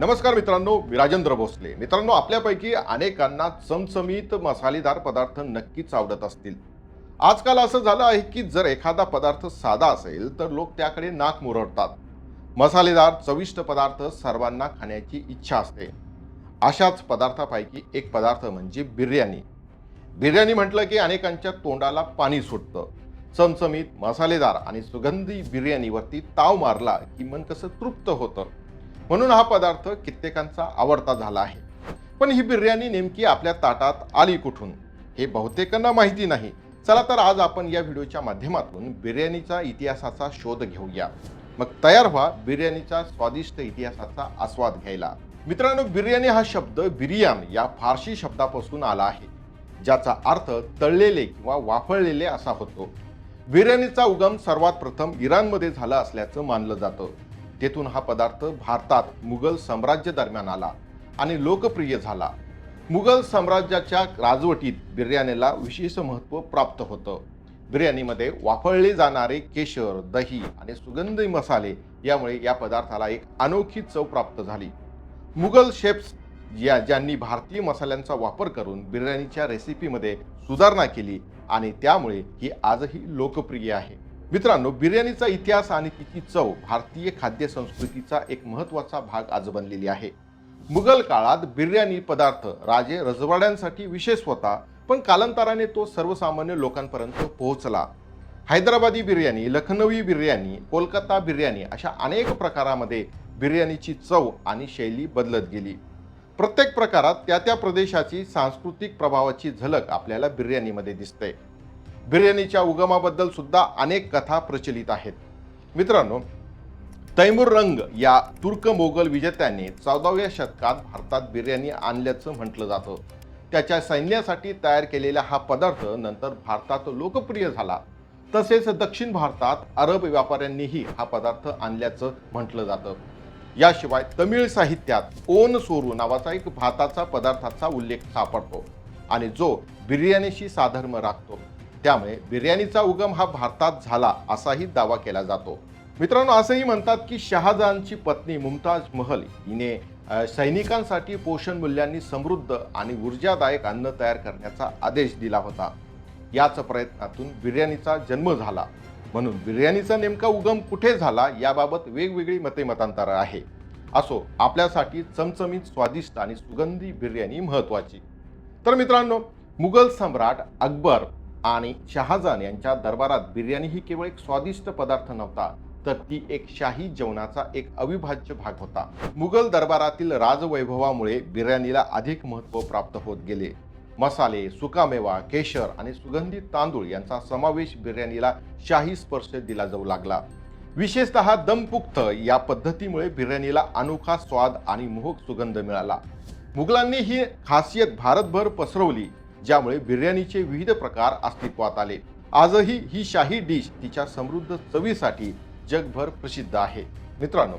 नमस्कार मित्रांनो मी राजेंद्र भोसले. मित्रांनो आपल्यापैकी अनेकांना चमचमीत मसालेदार पदार्थ नक्कीच आवडत असतील. आजकाल असं झालं आहे की जर एखादा पदार्थ साधा असेल तर लोक त्याकडे नाक मुरडतात. मसालेदार चविष्ट पदार्थ सर्वांना खाण्याची इच्छा असते. अशाच पदार्थापैकी एक पदार्थ म्हणजे बिर्याणी. बिर्याणी म्हटलं की अनेकांच्या तोंडाला पाणी सुटतं. चमचमीत मसालेदार आणि सुगंधी बिर्याणीवरती ताव मारला की मन कसं तृप्त होतं. म्हणून हा पदार्थ कित्येकांचा आवडता झाला आहे. पण ही बिर्याणी नेमकी आपल्या ताटात आली कुठून? हे बहुतेकांना माहिती नाही. चला तर आज आपण या व्हिडिओच्या माध्यमातून बिर्याणीचा इतिहासाचा शोध घेऊया. मग तयार व्हा बिर्याणीचा स्वादिष्ट इतिहासाचा आस्वाद घ्यायला. मित्रांनो बिर्याणी हा शब्द बिर्याम या फारशी शब्दापासून आला आहे. ज्याचा अर्थ तळलेले किंवा वाफळलेले असा होतो. बिर्याणीचा उगम सर्वात प्रथम इराणमध्ये झाला असल्याचं मानलं जातं. तेथून हा पदार्थ भारतात मुघल साम्राज्य दरम्यान आला आणि लोकप्रिय झाला. मुघल साम्राज्याच्या राजवटीत बिर्याणीला विशेष महत्त्व प्राप्त होतं. बिर्याणीमध्ये वापरले जाणारे केशर दही आणि सुगंधी मसाले यामुळे या पदार्थाला एक अनोखी चव प्राप्त झाली. मुघल शेफ्स या ज्यांनी भारतीय मसाल्यांचा वापर करून बिर्याणीच्या रेसिपीमध्ये सुधारणा केली आणि त्यामुळे ही आजही लोकप्रिय आहे. मित्रांनो बिर्याणीचा इतिहास आणि तिची चव भारतीय खाद्य संस्कृतीचा एक महत्त्वाचा भाग आज बनलेली आहे. मुघल काळात बिर्याणी पदार्थ राजे रजवाड्यांसाठी विशेष होता पण कालांतराने तो सर्वसामान्य लोकांपर्यंत पोहोचला. हैदराबादी बिर्याणी लखनवी बिर्याणी कोलकाता बिर्याणी अशा अनेक प्रकारामध्ये बिर्याणीची चव आणि शैली बदलत गेली. प्रत्येक प्रकारात त्या त्या प्रदेशाची सांस्कृतिक प्रभावाची झलक आपल्याला बिर्याणीमध्ये दिसते. बिर्याणीच्या उगमाबद्दल सुद्धा अनेक कथा प्रचलित आहेत. मित्रांनो तैमूर रंग या तुर्क मोगल विजेत्याने चौदाव्या शतकात भारतात बिर्याणी आणल्याचं म्हटलं जातं. त्याच्या सैन्यासाठी तयार केलेला हा पदार्थ नंतर भारतात लोकप्रिय झाला. तसेच दक्षिण भारतात अरब व्यापाऱ्यांनीही हा पदार्थ आणल्याचं म्हटलं जातं. याशिवाय तमिळ साहित्यात ओन सोरू नावाचा एक भाताचा पदार्थाचा उल्लेख सापडतो आणि जो बिर्याणीशी साधर्म राखतो. त्यामुळे बिर्याणीचा उगम हा भारतात झाला असाही दावा केला जातो. मित्रांनो असंही म्हणतात की शहाजहानची पत्नी मुमताज महल हिने सैनिकांसाठी पोषण मूल्यांनी समृद्ध आणि ऊर्जादायक अन्न तयार करण्याचा आदेश दिला होता. याच प्रयत्नातून बिर्याणीचा जन्म झाला. म्हणून बिर्याणीचा नेमका उगम कुठे झाला याबाबत वेगवेगळी मते मतांतर आहे. असो आपल्यासाठी चमचमीत स्वादिष्ट आणि सुगंधी बिर्याणी महत्त्वाची. तर मित्रांनो मुघल सम्राट अकबर आणि शहाजहान यांच्या दरबारात बिर्याणी ही केवळ एक स्वादिष्ट पदार्थ नव्हता तर ती एक शाही जेवणाचा एक अविभाज्य भाग होता. मुघल दरबारातील राजवैभवामुळे बिर्याणीला अधिक महत्त्व प्राप्त होत गेले. मसाले सुकामेवा केशर आणि सुगंधित तांदूळ यांचा समावेश बिर्याणीला शाही स्पर्श दिला जाऊ लागला. विशेषतः दमपुक्त या पद्धतीमुळे बिर्याणीला अनोखा स्वाद आणि मोहक सुगंध मिळाला. मुघलांनी ही खासियत भारतभर पसरवली. ज्यामुळे बिर्याणीचे विविध प्रकार अस्तित्वात आले. आजही ही शाही डिश तिच्या समृद्ध चवीसाठी जगभर प्रसिद्ध आहे. मित्रांनो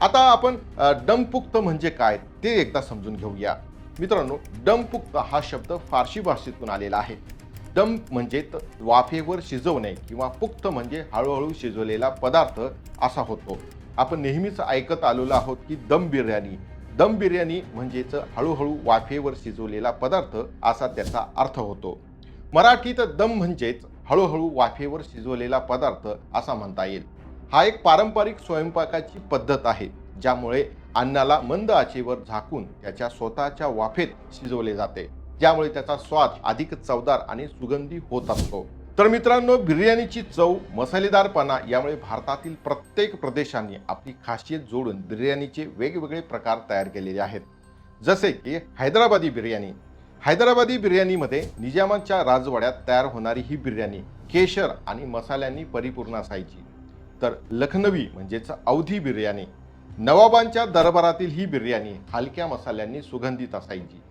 आता आपण डमपुक्त म्हणजे काय ते एकदा समजून घेऊया. मित्रांनो डमपुक्त हा शब्द फारशी भाषेतून आलेला आहे. डम म्हणजे त- वाफेवर शिजवणे किंवा पुक्त म्हणजे हळूहळू शिजवलेला पदार्थ असा होतो. आपण नेहमीच ऐकत आलेलो आहोत की दम बिर्याणी. दम बिर्याणी म्हणजेच हळूहळू वाफेवर शिजवलेला पदार्थ असा त्याचा अर्थ होतो. मराठीत दम म्हणजेच हळूहळू वाफेवर शिजवलेला पदार्थ असा म्हणता येईल. हा एक पारंपरिक स्वयंपाकाची पद्धत आहे ज्यामुळे अन्नाला मंद आचेवर झाकून त्याच्या स्वतःच्या वाफेत शिजवले जाते. ज्यामुळे त्याचा स्वाद अधिक चवदार आणि सुगंधी होत असतो. तर मित्रांनो बिर्याणीची चव मसालेदारपणा यामुळे भारतातील प्रत्येक प्रदेशांनी आपली खासियत जोडून बिर्याणीचे वेगवेगळे प्रकार तयार केलेले आहेत. जसे की हैदराबादी बिर्याणी. हैदराबादी बिर्याणीमध्ये निजामांच्या राजवाड्यात तयार होणारी ही बिर्याणी केशर आणि मसाल्यांनी परिपूर्ण असायची. तर लखनवी म्हणजेच अवधी बिर्याणी. नवाबांच्या दरबारातील ही बिर्याणी हलक्या मसाल्यांनी सुगंधित असायची.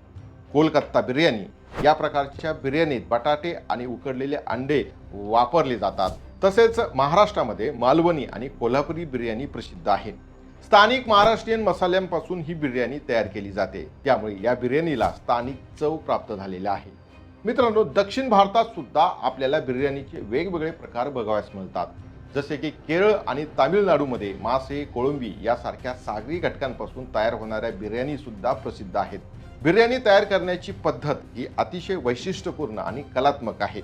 कोलकाता बिर्याणी. या प्रकारच्या बिर्याणीत बटाटे आणि उकडलेले अंडे वापरले जातात. तसेच महाराष्ट्रामध्ये मालवणी आणि कोल्हापुरी बिर्याणी प्रसिद्ध आहे. स्थानिक महाराष्ट्रीयन मसाल्यांपासून ही बिर्याणी तयार केली जाते. त्यामुळे या बिर्याणीला स्थानिक चव प्राप्त झालेला आहे. मित्रांनो दक्षिण भारतात सुद्धा आपल्याला बिर्याणीचे वेगवेगळे प्रकार बघावयास मिळतात. जसे की केरळ आणि तामिळनाडूमध्ये मासे कोळंबी यासारख्या सागरी घटकांपासून तयार होणाऱ्या बिर्याणी सुद्धा प्रसिद्ध आहेत. बिर्याणी तयार करण्याची पद्धत ही अतिशय वैशिष्ट्यपूर्ण आणि कलात्मक आहे.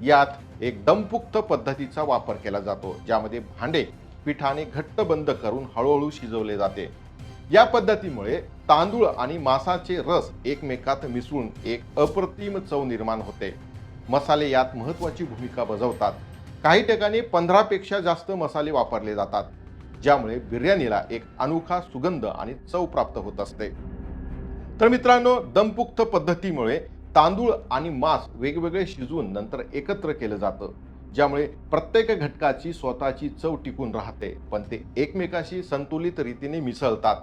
यात एक दमपुक्त पद्धतीचा वापर केला जातो ज्यामध्ये भांडे पिठाने घट्ट बंद करून हळूहळू शिजवले जाते. या पद्धतीमुळे तांदूळ आणि मासाचे रस एकमेकात मिसळून एक अप्रतिम चव निर्माण होते. मसाले यात महत्त्वाची भूमिका बजावतात. काही ठिकाणी पंधरापेक्षा जास्त मसाले वापरले जातात ज्यामुळे बिर्याणीला एक अनोखा सुगंध आणि चव प्राप्त होत असते. तर मित्रांनो दमपुक्त पद्धतीमुळे तांदूळ आणि मांस वेगवेगळे शिजवून नंतर एकत्र केलं जातं ज्यामुळे प्रत्येक घटकाची स्वतःची चव टिकून राहते पण ते एकमेकाशी संतुलित रीतीने मिसळतात.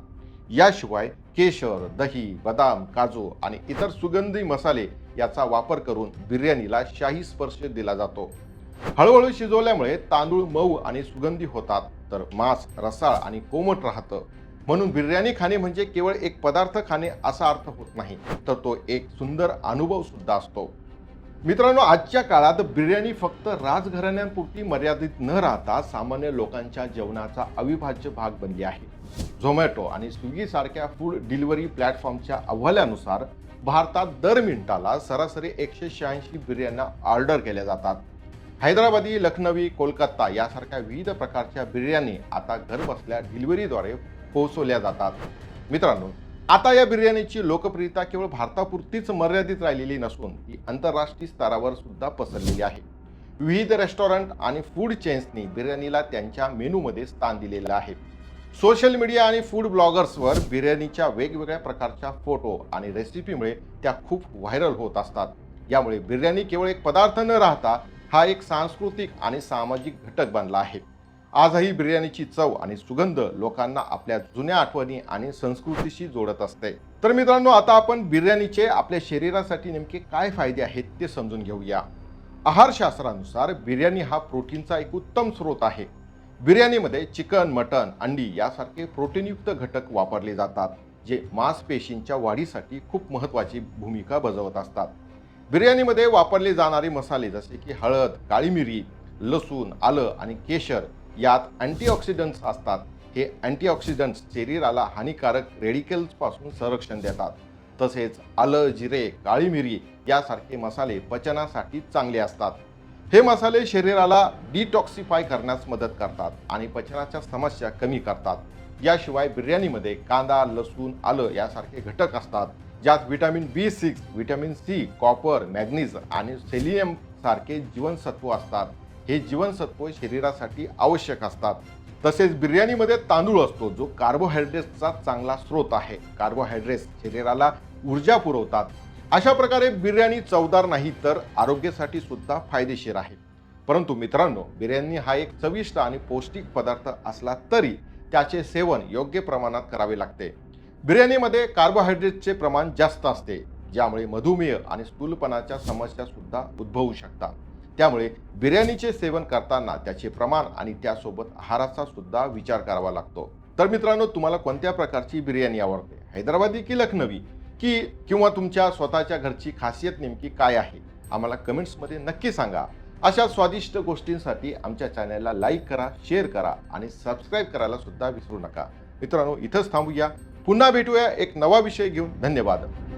याशिवाय केशर दही बदाम काजू आणि इतर सुगंधी मसाले याचा वापर करून बिर्याणीला शाही स्पर्श दिला जातो. हळूहळू शिजवल्यामुळे तांदूळ मऊ आणि सुगंधी होतात तर मांस रसाळ आणि कोमट राहतं. म्हणून बिर्याणी खाणे म्हणजे केवळ एक पदार्थ खाणे असा अर्थ होत नाही तर तो एक सुंदर अनुभव सुद्धा असतो. मित्रांनो आजच्या काळात बिर्याणी फक्त राजघराण्यांपुरती मर्यादित न राहता सामान्य लोकांच्या जेवणाचा अविभाज्य भाग बनली आहे. झोमॅटो आणि स्विगी सारख्या फूड डिलिव्हरी प्लॅटफॉर्मच्या अहवालानुसार भारतात दर मिनिटाला सरासरी एकशे शहाऐंशी बिर्याण्या ऑर्डर केल्या जातात. हैदराबादी लखनवी कोलकाता यासारख्या विविध प्रकारच्या बिर्याणी आता घरबसल्या डिलिव्हरीद्वारे पोहोचवल्या जातात. मित्रांनो आता या बिर्याणीची लोकप्रियता केवळ भारतापुरतीच मर्यादित राहिलेली नसून ती आंतरराष्ट्रीय स्तरावर सुद्धा पसरलेली आहे. विविध रेस्टॉरंट आणि फूड चेन्सनी बिर्याणीला त्यांच्या मेनूमध्ये स्थान दिलेलं आहे. सोशल मीडिया आणि फूड ब्लॉगर्सवर बिर्याणीच्या वेगवेगळ्या प्रकारच्या फोटो आणि रेसिपीमुळे त्या खूप व्हायरल होत असतात. यामुळे बिर्याणी केवळ एक पदार्थ न राहता हा एक सांस्कृतिक आणि सामाजिक घटक बनला आहे. आजही बिर्याणीची चव आणि सुगंध लोकांना आपल्या जुन्या आठवणी आणि संस्कृतीशी जोडत असते. तर मित्रांनो आता आपण बिर्याणीचे आपल्या शरीरासाठी नेमके काय फायदे आहेत ते समजून घेऊया. आहारशास्त्रानुसार बिर्याणी हा प्रोटीनचा एक उत्तम स्रोत आहे. बिर्याणीमध्ये चिकन मटन अंडी यासारखे प्रोटीनयुक्त घटक वापरले जातात जे मांसपेशींच्या वाढीसाठी खूप महत्त्वाची भूमिका बजावत असतात. बिर्याणीमध्ये वापरले जाणारे मसाले जसे की हळद काळी मिरी लसूण आलं आणि केशर यात अँटीऑक्सिडंट्स असतात. हे अँटीऑक्सिडंट्स शरीराला हानिकारक रेडिकल्सपासून संरक्षण देतात. तसेच आलं जिरे काळी मिरी यासारखे मसाले पचनासाठी चांगले असतात. हे मसाले शरीराला डिटॉक्सिफाय करण्यास मदत करतात आणि पचनाच्या समस्या कमी करतात. याशिवाय बिर्याणीमध्ये कांदा लसूण आलं यासारखे घटक असतात. ज्यात vitamin B six vitamin C copper manganese आणि सेलियम सारखे जीवनसत्व असतात. हे जीवनसत्व शरीरासाठी आवश्यक असतात. तसेच बिर्याणीमध्ये तांदूळ असतो जो कार्बोहायड्रेट्सचा चांगला स्रोत आहे. कार्बोहायड्रेट्स शरीराला ऊर्जा पुरवतात. अशा प्रकारे बिर्याणी चवदार नाही तर आरोग्यासाठी सुद्धा फायदेशीर आहे. परंतु मित्रांनो बिर्याणी हा एक चविष्ट आणि पौष्टिक पदार्थ असला तरी त्याचे सेवन योग्य प्रमाणात करावे लागते. बिर्याणीमध्ये कार्बोहायड्रेटचे प्रमाण जास्त असते ज्यामुळे मधुमेह आणि स्थूलपणाच्या समस्या सुद्धा उद्भवू शकतात. त्यामुळे बिर्याणीचे सेवन करताना त्याचे प्रमाण आणि त्यासोबत आहाराचा सुद्धा विचार करावा लागतो. तर मित्रांनो तुम्हाला कोणत्या प्रकारची बिर्याणी आवडते? हैदराबादी की लखनवी? की किंवा तुमच्या स्वतःच्या घरची खासियत नेमकी काय आहे? आम्हाला कमेंट्समध्ये नक्की सांगा. अशा स्वादिष्ट गोष्टींसाठी आमच्या चॅनलला लाईक करा शेअर करा आणि सबस्क्राईब करायला सुद्धा विसरू नका. मित्रांनो इथंच थांबूया. पुन्हा भेटूया एक नवा विषय घेऊन. धन्यवाद.